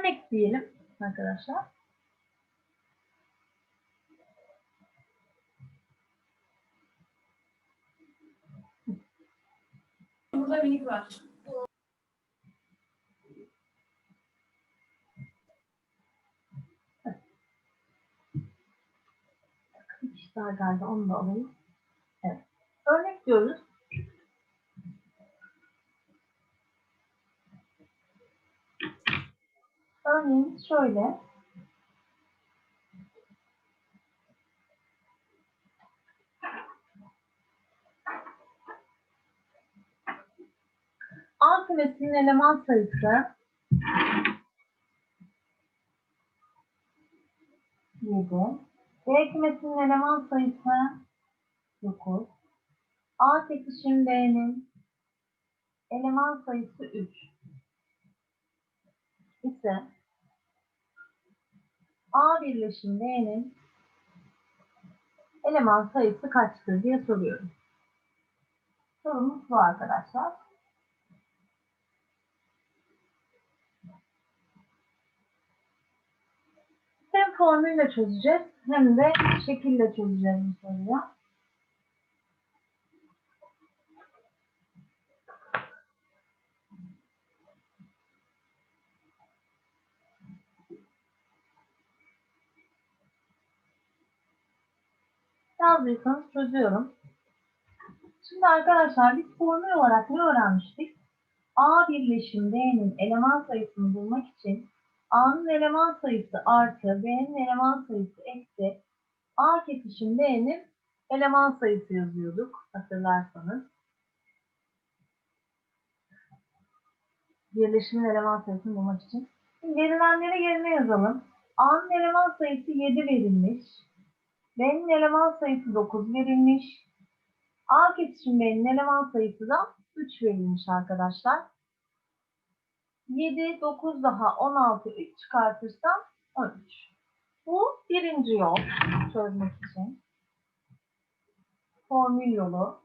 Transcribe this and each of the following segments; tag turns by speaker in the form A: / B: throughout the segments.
A: Örnek diyelim arkadaşlar.
B: Burada minik var.
A: Daha geldi. Onu da alayım. Evet. Örnek diyoruz. Örneğin şöyle. A kümesinin eleman sayısı 7. B kümesinin eleman sayısı 9. A kesişim B'nin eleman sayısı 3 ise A birleşim B'nin eleman sayısı kaçtır diye soruyorum. Sorumuz bu arkadaşlar. Hem formülle çözeceğiz hem de şekille çözeceğiz bu soruyu. Yazdıysanız çözüyorum. Şimdi arkadaşlar biz formül olarak ne öğrenmiştik? A birleşim B'nin eleman sayısını bulmak için A'nın eleman sayısı artı B'nin eleman sayısı eksi A kesişim B'nin eleman sayısı yazıyorduk hatırlarsanız. Birleşimin eleman sayısını bulmak için. Şimdi verilenleri yerine yazalım. A'nın eleman sayısı 7 verilmiş. B'nin eleman sayısı 9 verilmiş. A kesişim B'nin eleman sayısı da 3 verilmiş arkadaşlar. 7, 9 daha 16, 3 çıkartırsam 13. Bu birinci yol çözmek için. Formül yolu.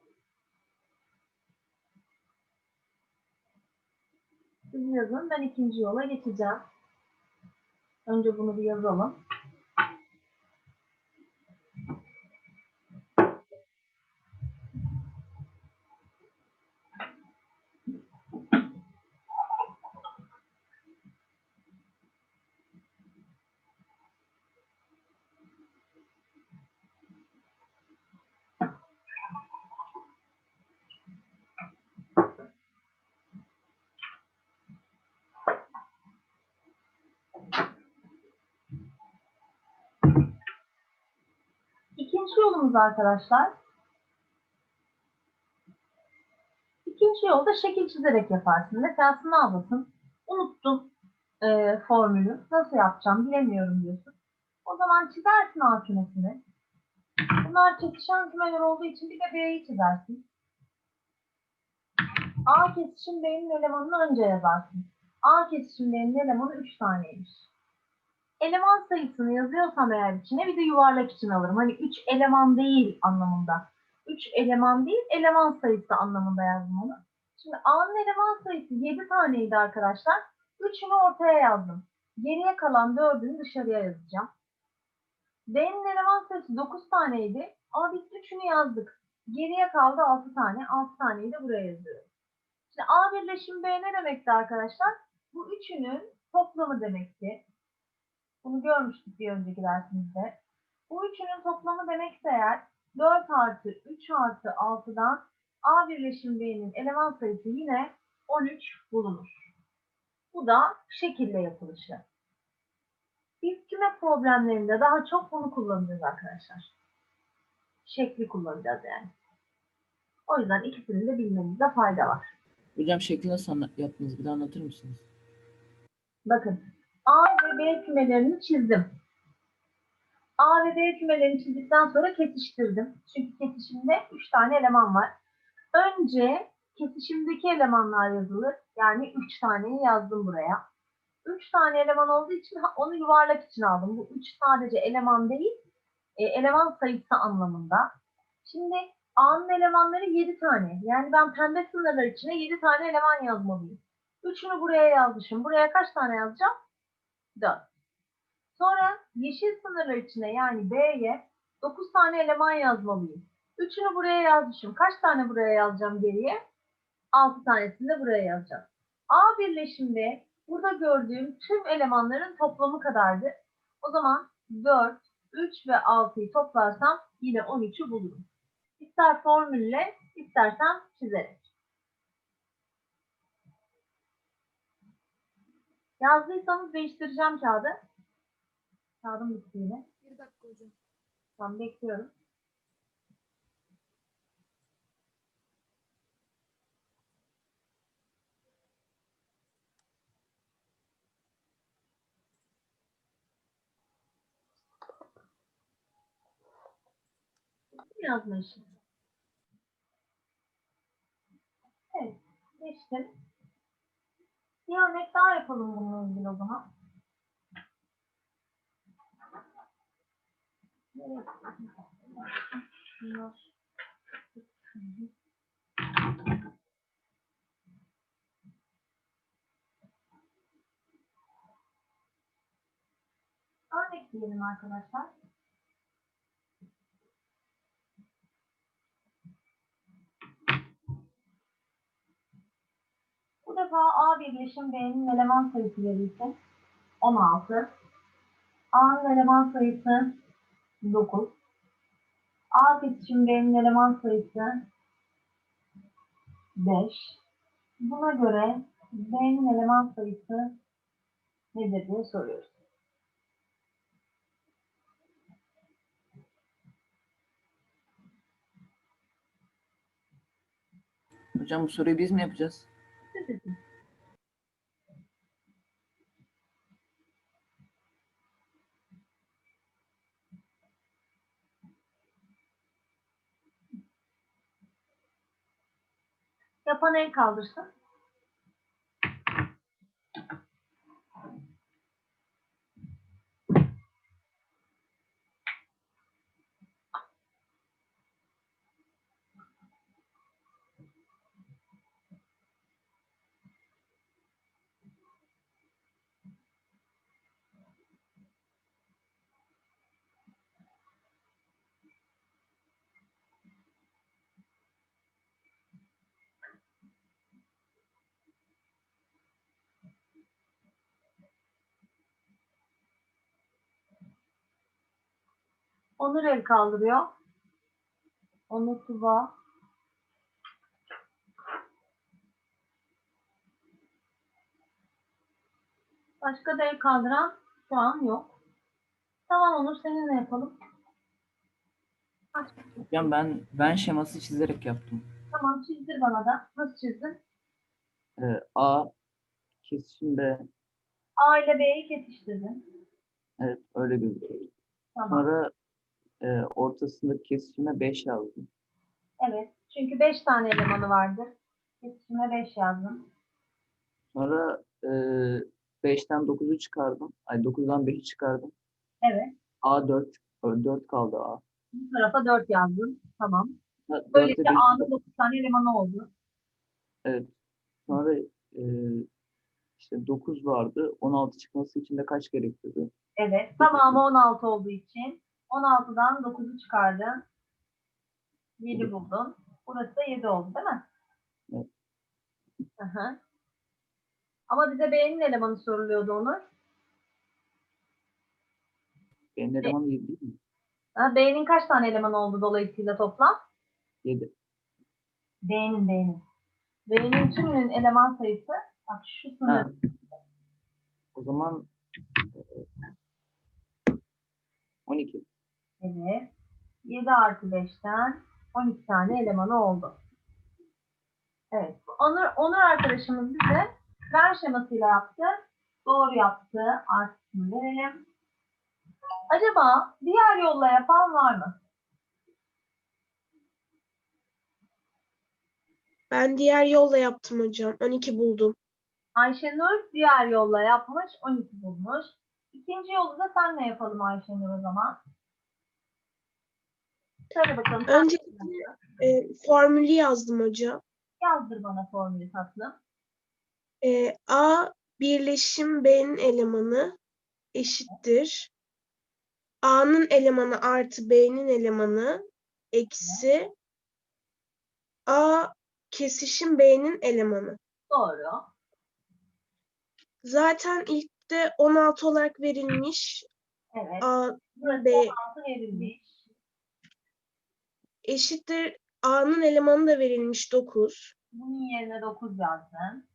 A: Siz yazın, ben ikinci yola geçeceğim. Önce bunu bir yazalım. İkinci yolumuz arkadaşlar. İkinci yolda şekil çizerek yaparsın. Mesela sınavdasın. Unuttum e, formülü. Nasıl yapacağım bilemiyorum diyorsun. O zaman çizersin A kümesini. Bunlar çekişen kümeler olduğu için bir de B'yi çizersin. A kesişim B'nin elemanını önce yazarsın. A kesişim B'nin elemanı 3 taneymiş eleman sayısını yazıyorsam eğer içine bir de yuvarlak için alırım. Hani 3 eleman değil anlamında. 3 eleman değil, eleman sayısı anlamında yazdım onu. Şimdi A'nın eleman sayısı 7 taneydi arkadaşlar. 3'ünü ortaya yazdım. Geriye kalan 4'ünü dışarıya yazacağım. B'nin eleman sayısı 9 taneydi. Ama biz 3'ünü yazdık. Geriye kaldı 6 tane. 6 taneyi de buraya yazıyorum. Şimdi A birleşim B ne demekti arkadaşlar? Bu üçünün toplamı demekti. Bunu görmüştük bir önceki dersimizde. Bu üçünün toplamı demekse eğer 4 artı 3 artı 6'dan A birleşim B'nin eleman sayısı yine 13 bulunur. Bu da şekille yapılışı. Biz küme problemlerinde daha çok bunu kullanacağız arkadaşlar. Şekli kullanacağız yani. O yüzden ikisini de bilmenizde fayda var.
C: Hocam şekli nasıl yaptınız? Bir daha anlatır mısınız?
A: Bakın ve B kümelerini çizdim. A ve B kümelerini çizdikten sonra kesiştirdim. Çünkü kesişimde 3 tane eleman var. Önce kesişimdeki elemanlar yazılır. Yani 3 taneyi yazdım buraya. 3 tane eleman olduğu için onu yuvarlak için aldım. Bu 3 sadece eleman değil, e, eleman sayısı anlamında. Şimdi A'nın elemanları 7 tane. Yani ben pembe sınırlar içine 7 tane eleman yazmalıyım. Üçünü buraya yazmışım. Buraya kaç tane yazacağım? 4. Sonra yeşil sınırlar içine yani B'ye 9 tane eleman yazmalıyım. Üçünü buraya yazmışım. Kaç tane buraya yazacağım geriye? 6 tanesini de buraya yazacağım. A birleşimde burada gördüğüm tüm elemanların toplamı kadardır. O zaman 4, 3 ve 6'yı toplarsam yine 13'ü bulurum. İster formülle, istersen çizerek. Yazdıysanız değiştireceğim kağıdı. Kağıdım bitti yine.
B: Bir dakika hocam.
A: Tamam bekliyorum. Yazma işi? Evet, geçtim. Bir örnek daha yapalım bununla ilgili o zaman. Örnek diyelim arkadaşlar. Bu defa A birleşim B'nin eleman sayısı verilsin. 16. A'nın eleman sayısı 9. A kesişim B'nin eleman sayısı 5. Buna göre B'nin eleman sayısı nedir diye soruyoruz.
C: Hocam bu soruyu biz mi yapacağız?
A: Siz dedim. Yapan el kaldırsın. Onur el kaldırıyor. Onur Tuba. Başka da el kaldıran şu an yok. Tamam Onur seninle yapalım.
C: Hocam ben ben şeması çizerek yaptım.
A: Tamam çizdir bana da. Nasıl çizdin?
C: Ee, A kesişim B.
A: A ile B'yi kesiştirdin.
C: Evet öyle gözüküyor.
A: Tamam.
C: Sonra e, ortasındaki kesişime 5 yazdım.
A: Evet. Çünkü 5 tane elemanı vardır. Kesişime 5 yazdım.
C: Sonra e, 5'ten 9'u çıkardım. Ay 9'dan 5'i çıkardım.
A: Evet.
C: A 4. 4 kaldı A.
A: Bu tarafa 4 yazdım. Tamam.
C: Ha,
A: Böylece A'nın 9 tane elemanı oldu.
C: Evet. Sonra e, işte 9 vardı. 16 çıkması için de kaç gerekiyordu?
A: Evet. Tamamı 16 olduğu için 16'dan 9'u çıkardın. 7 buldun. Burası da 7 oldu değil mi?
C: Evet.
A: Hı hı. Ama bize B'nin elemanı soruluyordu Onur.
C: Benim elemanı 7 değil mi?
A: Ha, B'nin kaç tane elemanı oldu dolayısıyla toplam?
C: 7.
A: B'nin B'nin. B'nin tümünün eleman sayısı bak şu sınır.
C: Ha. O zaman e, 12.
A: Evet. 7 artı 5'ten 12 tane elemanı oldu. Evet. Onur, Onur arkadaşımız bize ver şemasıyla yaptı. Doğru yaptı. Artısını verelim. Acaba diğer yolla yapan var mı?
B: Ben diğer yolla yaptım hocam. 12 buldum.
A: Ayşenur diğer yolla yapmış. 12 bulmuş. İkinci yolu da senle yapalım Ayşenur o zaman. Söyle bakalım.
B: Önce-? E, formülü yazdım hocam.
A: Yazdır bana formülü tatlım.
B: E, A birleşim B'nin elemanı eşittir. A'nın elemanı artı B'nin elemanı eksi A kesişim B'nin elemanı.
A: Doğru.
B: Zaten ilk de 16 olarak verilmiş.
A: Evet.
B: A
A: Burası
B: B
A: 16 verilmiş.
B: Eşittir. A'nın elemanı da verilmiş 9.
A: Bunun yerine 9 yazdın.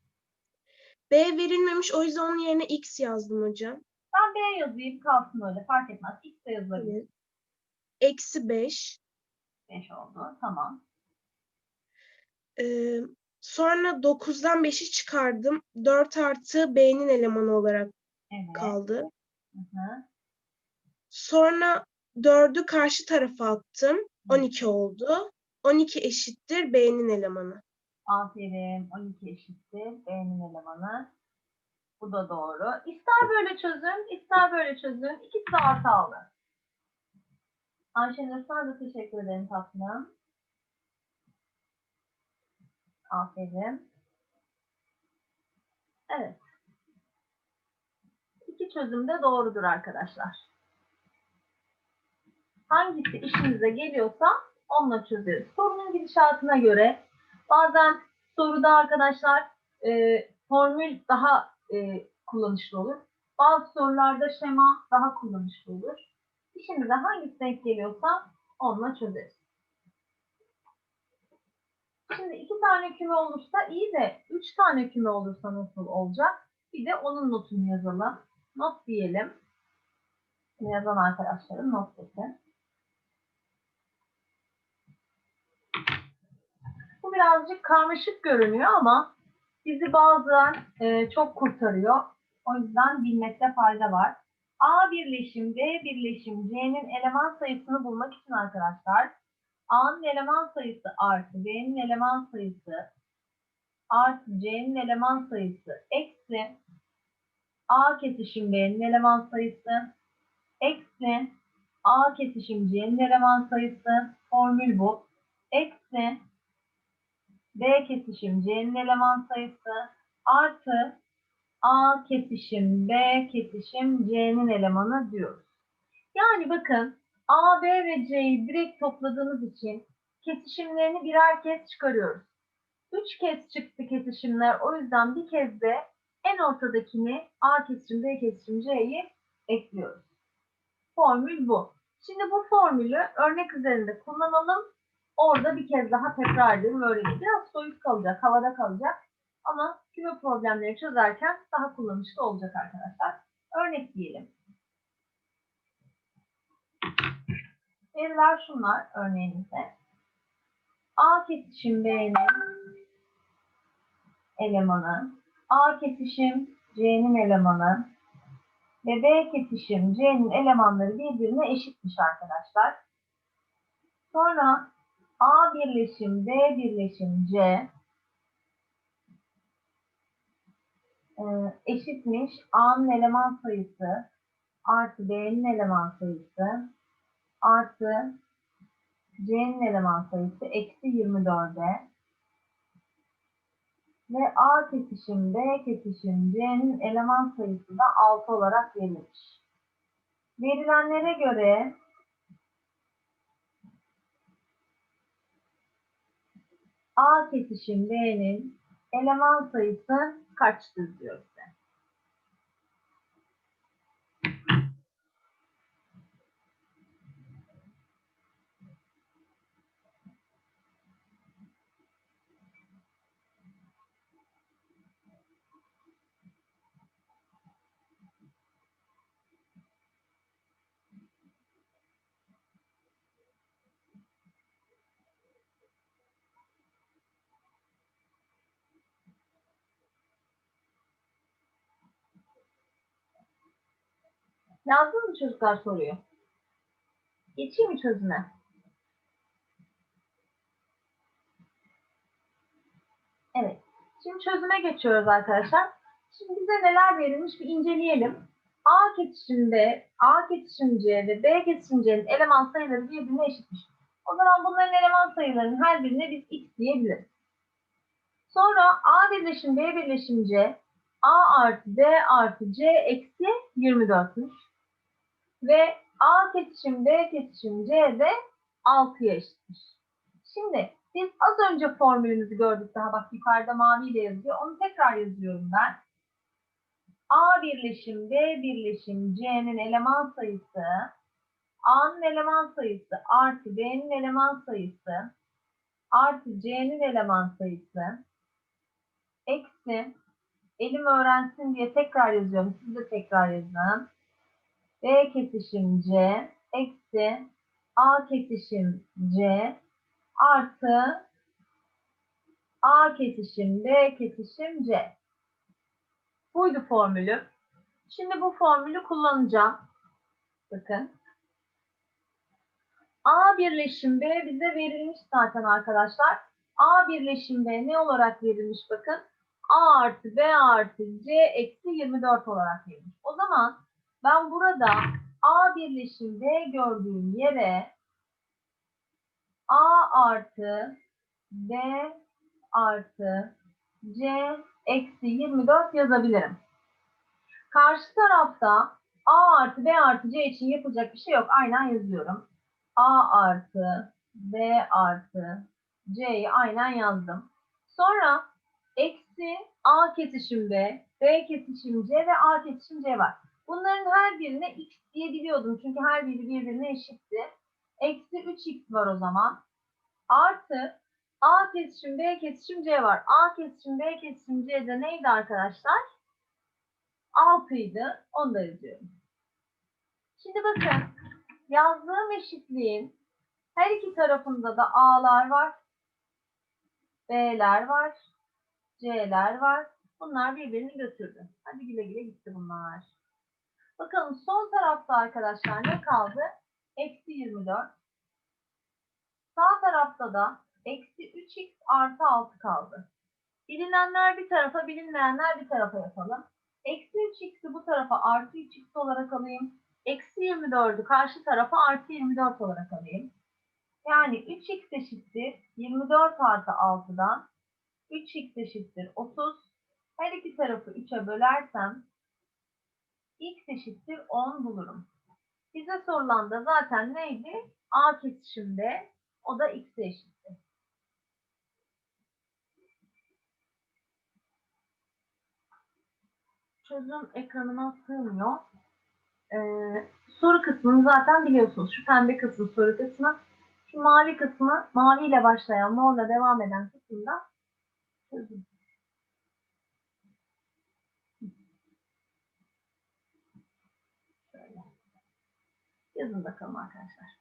B: B verilmemiş o yüzden onun yerine X yazdım hocam.
A: Ben B yazayım kalsın öyle fark etmez. X de yazılabilir.
B: Evet. Eksi 5.
A: 5 oldu. Tamam.
B: Ee, sonra 9'dan 5'i çıkardım. 4 artı B'nin elemanı olarak
A: Evet.
B: kaldı.
A: Hı hı.
B: Sonra 4'ü karşı tarafa attım. 12 oldu. 12 eşittir B'nin elemanı.
A: Aferin. 12 eşittir. B'nin elemanı. Bu da doğru. İster böyle çözün, ister böyle çözün. İkisi de artı aldı. Ayşenur sana da teşekkür ederim tatlım. Aferin. Evet. İki çözüm de doğrudur arkadaşlar. Hangisi işinize geliyorsa onunla çözeriz. Sorunun gidişatına göre bazen soruda arkadaşlar e, formül daha e, kullanışlı olur. Bazı sorularda şema daha kullanışlı olur. İşimize hangisi denk geliyorsa onunla çözeriz. Şimdi iki tane küme olursa iyi de üç tane küme olursa nasıl olacak? Bir de onun notunu yazalım. Not diyelim. Yazan arkadaşlarım not desin. Birazcık karmaşık görünüyor ama bizi bazen e, çok kurtarıyor. O yüzden bilmekte fayda var. A birleşim B birleşim C'nin eleman sayısını bulmak için arkadaşlar A'nın eleman sayısı artı B'nin eleman sayısı artı C'nin eleman sayısı eksi A kesişim B'nin eleman sayısı eksi A kesişim C'nin eleman sayısı formül bu. Eksi B kesişim C'nin eleman sayısı artı A kesişim B kesişim C'nin elemanı diyoruz. Yani bakın A, B ve C'yi direkt topladığımız için kesişimlerini birer kez çıkarıyoruz. Üç kez çıktı kesişimler. O yüzden bir kez de en ortadakini A kesişim, B kesişim, C'yi ekliyoruz. Formül bu. Şimdi bu formülü örnek üzerinde kullanalım. Orada bir kez daha tekrar edelim. Öğrenelim. Biraz soyut kalacak, havada kalacak. Ama küme problemleri çözerken daha kullanışlı olacak arkadaşlar. Örnek diyelim. Veriler şunlar örneğimizde. A kesişim B'nin elemanı, A kesişim C'nin elemanı ve B kesişim C'nin elemanları birbirine eşitmiş arkadaşlar. Sonra A birleşim B birleşim C e, eşitmiş A'nın eleman sayısı artı B'nin eleman sayısı artı C'nin eleman sayısı eksi 24'e ve A kesişim B kesişim C'nin eleman sayısı da 6 olarak verilmiş. Verilenlere göre A kesişim B'nin eleman sayısı kaçtır diyor Yazdınız mı çocuklar soruyu? Geçeyim mi çözüme? Evet. Şimdi çözüme geçiyoruz arkadaşlar. Şimdi bize neler verilmiş bir inceleyelim. A kesişimde A kesişim C ve B kesişim C'nin eleman sayıları birbirine eşitmiş. O zaman bunların eleman sayılarının her birine biz x diyebiliriz. Sonra A birleşim B birleşim C A artı B artı C eksi 24'müş. Ve A kesişim B kesişim C de 6'ya eşitmiş. Şimdi biz az önce formülümüzü gördük daha bak yukarıda maviyle yazıyor. Onu tekrar yazıyorum ben. A birleşim B birleşim C'nin eleman sayısı A'nın eleman sayısı artı B'nin eleman sayısı artı C'nin eleman sayısı eksi elim öğrensin diye tekrar yazıyorum. Siz de tekrar yazın. B kesişim C eksi A kesişim C artı A kesişim B kesişim C. Buydu formülü. Şimdi bu formülü kullanacağım. Bakın. A birleşim B bize verilmiş zaten arkadaşlar. A birleşim B ne olarak verilmiş bakın. A artı B artı C eksi 24 olarak verilmiş. O zaman ben burada A birleşim B gördüğüm yere A artı B artı C eksi 24 yazabilirim. Karşı tarafta A artı B artı C için yapılacak bir şey yok. Aynen yazıyorum. A artı B artı C'yi aynen yazdım. Sonra eksi A kesişim B, B kesişim C ve A kesişim C var. Bunların her birine x diyebiliyordum. Çünkü her biri birbirine eşitti. Eksi 3x var o zaman. Artı A kesişim B kesişim C var. A kesişim B kesişim C de neydi arkadaşlar? 6 idi. Onu da yazıyorum. Şimdi bakın. Yazdığım eşitliğin her iki tarafında da A'lar var. B'ler var. C'ler var. Bunlar birbirini götürdü. Hadi güle güle gitti bunlar. Bakalım sol tarafta arkadaşlar ne kaldı? Eksi 24. Sağ tarafta da eksi 3x artı 6 kaldı. Bilinenler bir tarafa, bilinmeyenler bir tarafa yapalım. Eksi 3x'i bu tarafa artı 3x olarak alayım. Eksi 24'ü karşı tarafa artı 24 olarak alayım. Yani 3x eşittir 24 artı 6'dan 3x eşittir 30. Her iki tarafı 3'e bölersem x eşittir 10 bulurum. Bize sorulan da zaten neydi? A kesişimde o da x'e eşitti. Çözüm ekranıma sığmıyor. Ee, soru kısmını zaten biliyorsunuz. Şu pembe kısmı soru kısmı. Şu mavi kısmı, maviyle başlayan, morla devam eden kısımda çözüm. Şöyle. Yazın bakalım arkadaşlar.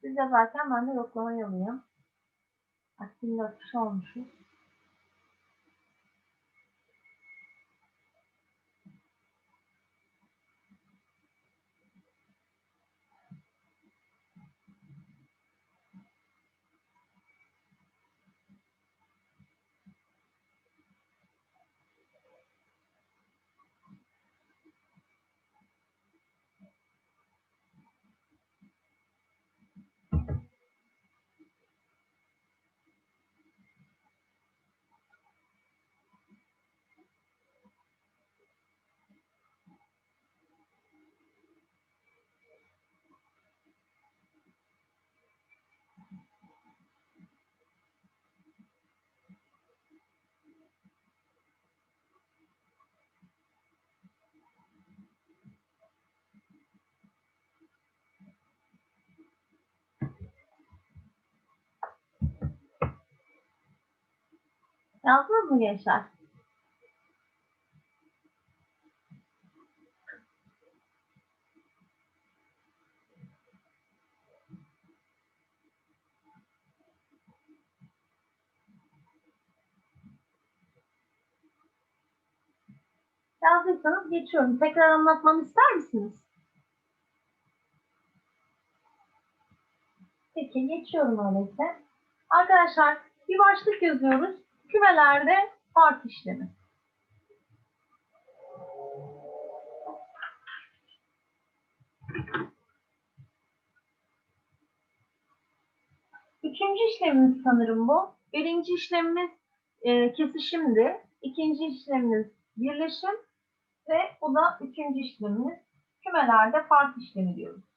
A: Siz de zaten ben de yoklamayı alayım. Aktif 4 kişi olmuşuz. Yazdınız mı gençler? Yazdıysanız geçiyorum. Tekrar anlatmamı ister misiniz? Peki geçiyorum öyleyse. Arkadaşlar bir başlık yazıyoruz. Kümelerde fark işlemi. Üçüncü işlemimiz sanırım bu. Birinci işlemimiz e, kesişimdi. İkinci işlemimiz birleşim ve bu da üçüncü işlemimiz kümelerde fark işlemi diyoruz.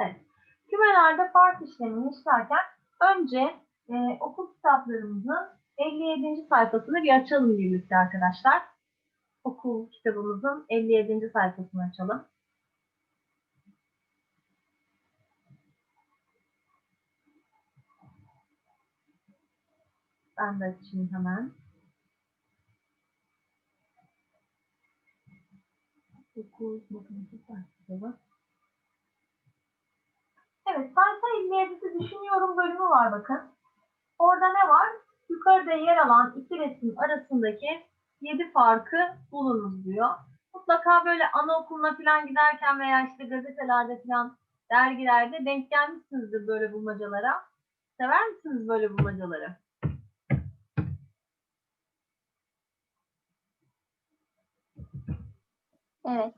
A: Evet. Kümelerde fark işlemini işlerken önce e, okul kitaplarımızın 57. sayfasını bir açalım birlikte arkadaşlar. Okul kitabımızın 57. sayfasını açalım. Ben de açayım hemen. Okul matematik kitabı. Evet, sayfa 57'si düşünüyorum bölümü var bakın. Orada ne var? Yukarıda yer alan iki resim arasındaki 7 farkı bulunuz diyor. Mutlaka böyle anaokuluna falan giderken veya işte gazetelerde falan dergilerde denk gelmişsinizdir böyle bulmacalara. Sever misiniz böyle bulmacaları?
D: Evet.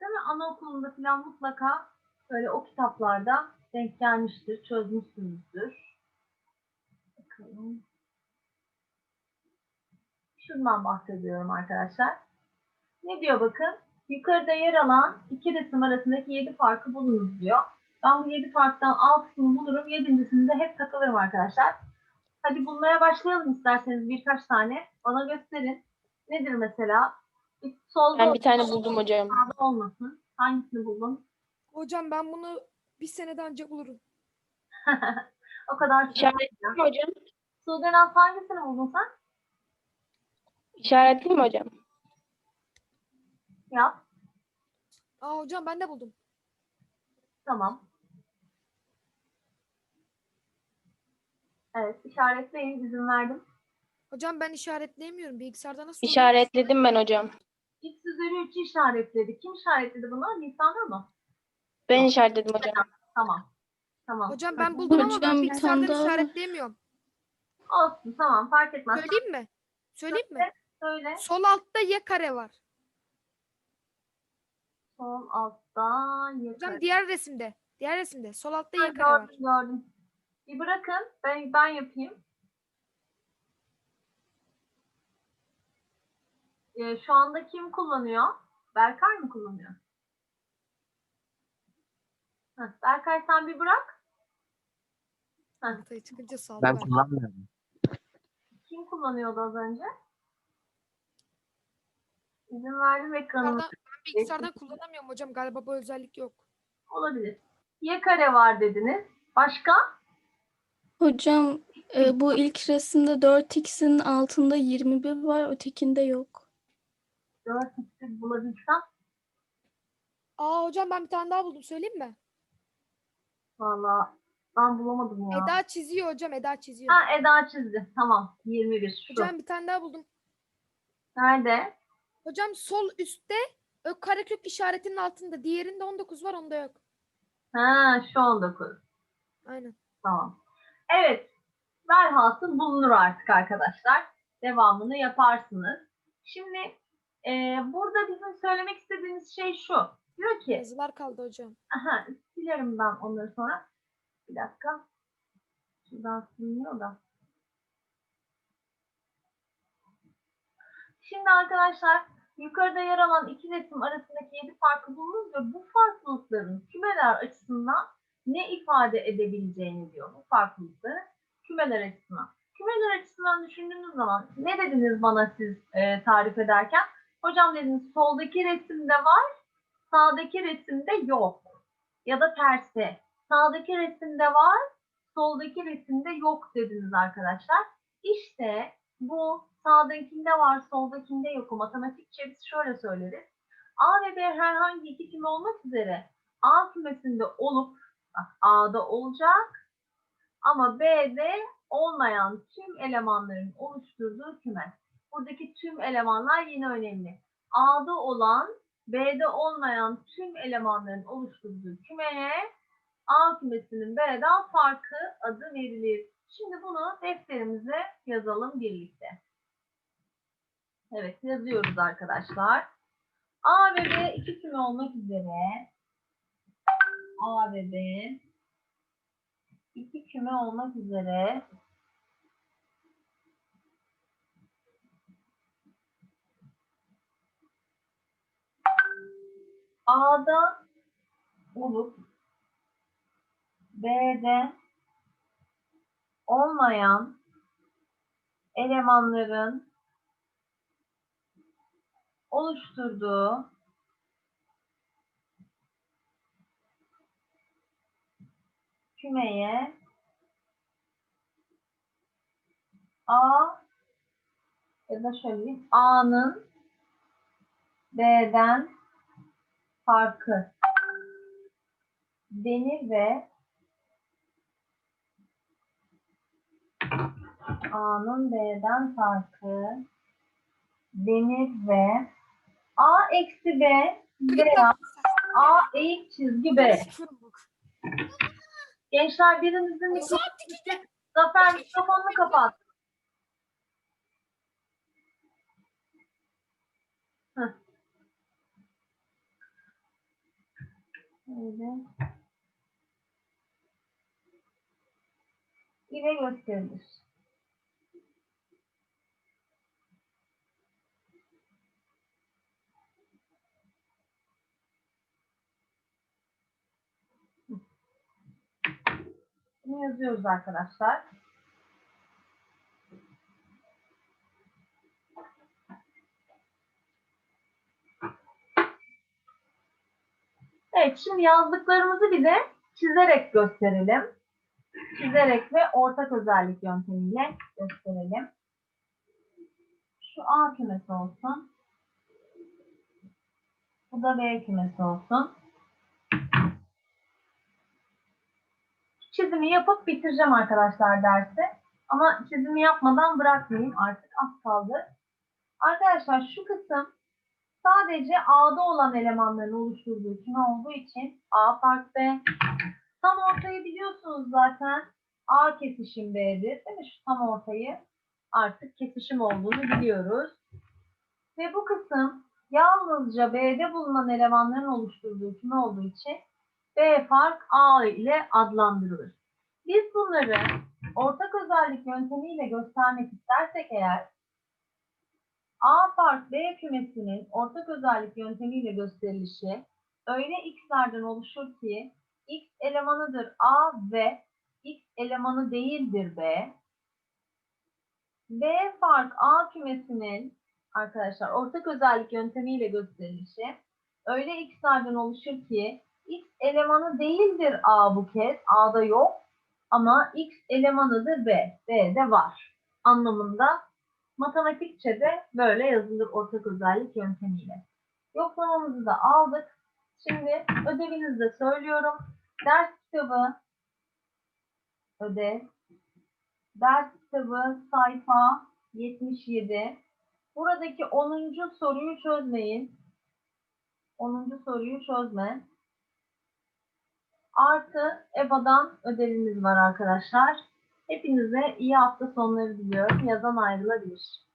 A: Değil mi? Anaokulunda falan mutlaka böyle o kitaplarda denk gelmiştir, çözmüşsünüzdür. Bakalım. Şundan bahsediyorum arkadaşlar. Ne diyor bakın? Yukarıda yer alan iki resim arasındaki yedi farkı bulunuz diyor. Ben bu yedi farktan altısını bulurum, yedincisinde hep takılırım arkadaşlar. Hadi bulmaya başlayalım isterseniz birkaç tane. Bana gösterin. Nedir mesela? Solda
D: Ben bir tane buldum hocam.
A: sağda olmasın. Hangisini buldun?
E: Hocam ben bunu bir seneden önce bulurum.
A: o kadar
D: İşaretleyeyim mi hocam?
A: Sude Naz hangisini buldun sen?
D: İşaretleyeyim mi hocam?
A: Yap.
E: Aa hocam ben de buldum.
A: Tamam. Evet, işaretleyin. izin verdim.
E: Hocam ben işaretleyemiyorum. Bilgisayarda nasıl?
D: İşaretledim ben hocam.
A: X üzeri 3'ü işaretledi. Kim işaretledi bunu? Nisan'da mı?
D: Ben işaretledim hocam.
A: Tamam. Tamam.
E: Hocam ben buldum ama
F: Hocam,
E: ben
F: bir
E: bilgisayardan
F: daha var.
E: işaretleyemiyorum.
A: Olsun tamam fark etmez.
E: Söyleyeyim mi? Söyleyeyim mi?
A: Söyle.
E: Sol altta y kare var.
A: Sol altta
E: Hocam
A: yukarı.
E: diğer resimde. Diğer resimde. Sol altta y kare var.
A: gördüm gördüm. Bir bırakın. Ben, ben yapayım. Ee, şu anda kim kullanıyor? Berkay mı kullanıyor? Heh, Berkay sen bir bırak.
E: Ortaya çıkınca sağ
G: Ben kullanmıyorum.
A: Kim kullanıyordu az önce? İzin verdim ekranımı.
E: Bilgisayardan, ben bilgisayardan kullanamıyorum hocam. Galiba bu özellik yok.
A: Olabilir. Y kare var dediniz. Başka?
F: Hocam e, bu ilk resimde 4x'in altında 21 var, ötekinde yok.
A: 4 x'i bulabilsem.
E: Aa hocam ben bir tane daha buldum. Söyleyeyim mi?
A: Valla ben bulamadım ya.
E: Eda çiziyor hocam. Eda çiziyor.
A: Ha Eda çizdi. Tamam. 21 şu.
E: Hocam bir tane daha buldum.
A: Nerede?
E: Hocam sol üstte ö karekök işaretinin altında. Diğerinde 19 var onda yok.
A: Ha şu 19.
E: Aynen.
A: Tamam. Evet. Velhasıl bulunur artık arkadaşlar. Devamını yaparsınız. Şimdi e, burada bizim söylemek istediğimiz şey şu. Diyor ki
E: Yazılar kaldı hocam.
A: Aha, silerim ben onları sonra. Bir dakika. Şuradan siliniyor da. Şimdi arkadaşlar yukarıda yer alan iki resim arasındaki yedi farkı bulunuz ve bu farklılıkların kümeler açısından ne ifade edebileceğini diyor bu farklılıkları kümeler açısından. Kümeler açısından düşündüğünüz zaman ne dediniz bana siz e, tarif ederken? Hocam dediniz soldaki resimde var, sağdaki resimde yok. Ya da tersi. Sağdaki resimde var, soldaki resimde yok dediniz arkadaşlar. İşte bu sağdakinde var, soldakinde yok. Matematikçe biz şöyle söyleriz. A ve B herhangi iki küme olmak üzere A kümesinde olup bak A'da olacak ama B'de olmayan tüm elemanların oluşturduğu küme. Buradaki tüm elemanlar yine önemli. A'da olan B'de olmayan tüm elemanların oluşturduğu kümeye A kümesinin B'den farkı adı verilir. Şimdi bunu defterimize yazalım birlikte. Evet yazıyoruz arkadaşlar. A ve B iki küme olmak üzere A ve B iki küme olmak üzere A'da olup B'de olmayan elemanların oluşturduğu kümeye A ya da şöyle A'nın B'den farkı. Denir ve A'nın B'den farkı. Denir ve A eksi B veya A eğik çizgi B. Gençler birinizin mikrofonu Zafer mikrofonunu kapat. Heh. Öyle. ile gösterilir. Bunu yazıyoruz arkadaşlar. Evet, şimdi yazdıklarımızı bir de çizerek gösterelim. Çizerek ve ortak özellik yöntemiyle gösterelim. Şu A kümesi olsun. Bu da B kümesi olsun. Çizimi yapıp bitireceğim arkadaşlar dersi. Ama çizimi yapmadan bırakmayayım. Artık az kaldı. Arkadaşlar şu kısım sadece A'da olan elemanların oluşturduğu küme olduğu için A fark B. Tam ortayı biliyorsunuz zaten. A kesişim B'dir. Değil mi? Şu tam ortayı artık kesişim olduğunu biliyoruz. Ve bu kısım yalnızca B'de bulunan elemanların oluşturduğu küme olduğu için B fark A ile adlandırılır. Biz bunları ortak özellik yöntemiyle göstermek istersek eğer A fark B kümesinin ortak özellik yöntemiyle gösterilişi öyle x'lerden oluşur ki x elemanıdır A ve x elemanı değildir B. B fark A kümesinin arkadaşlar ortak özellik yöntemiyle gösterilişi öyle x'lerden oluşur ki x elemanı değildir A bu kez. A'da yok ama x elemanıdır B. B'de var anlamında matematikçe de böyle yazılır ortak özellik yöntemiyle. Yoklamamızı da aldık. Şimdi ödevinizi de söylüyorum. Ders kitabı ödev. Ders kitabı sayfa 77. Buradaki 10. soruyu çözmeyin. 10. soruyu çözme. Artı EBA'dan ödevimiz var arkadaşlar. Hepinize iyi hafta sonları diliyorum. Yazan ayrılabilir.